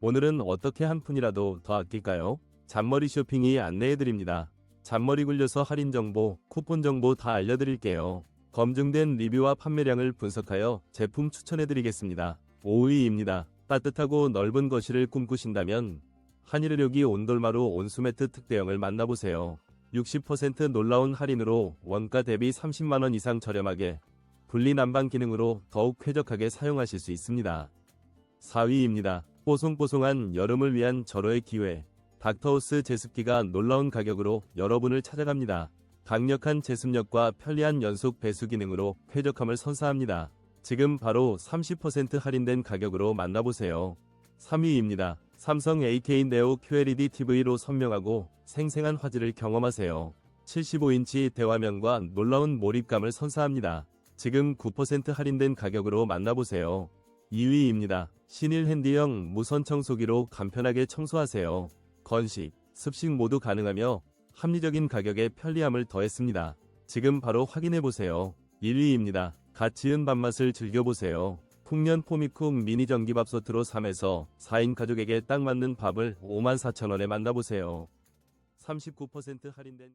오늘은 어떻게 한 푼이라도 더 아낄까요? 잔머리 쇼핑이 안내해드립니다. 잔머리 굴려서 할인 정보, 쿠폰 정보 다 알려드릴게요. 검증된 리뷰와 판매량을 분석하여 제품 추천해드리겠습니다. 5위입니다. 따뜻하고 넓은 거실을 꿈꾸신다면 한일의료기 온돌마루 온수매트 특대형을 만나보세요. 60% 놀라운 할인으로 원가 대비 30만원 이상 저렴하게 분리 난방 기능으로 더욱 쾌적하게 사용하실 수 있습니다. 4위입니다. 뽀송뽀송한 여름을 위한 절호의 기회. 닥터하우스 제습기가 놀라운 가격으로 여러분을 찾아갑니다. 강력한 제습력과 편리한 연속 배수 기능으로 쾌적함을 선사합니다. 지금 바로 30% 할인된 가격으로 만나보세요. 3위입니다. 삼성 AK 네오 QLED TV로 선명하고 생생한 화질을 경험하세요. 75인치 대화면과 놀라운 몰입감을 선사합니다. 지금 9% 할인된 가격으로 만나보세요. 2위입니다. 신일 핸디형 무선 청소기로 간편하게 청소하세요. 건식, 습식 모두 가능하며 합리적인 가격에 편리함을 더했습니다. 지금 바로 확인해보세요. 1위입니다. 갓 지은 밥맛을 즐겨보세요. 풍년 포미쿡 미니 전기밥솥으로 3에서 4인 가족에게 딱 맞는 밥을 54,000원에 만나보세요. 39% 할인된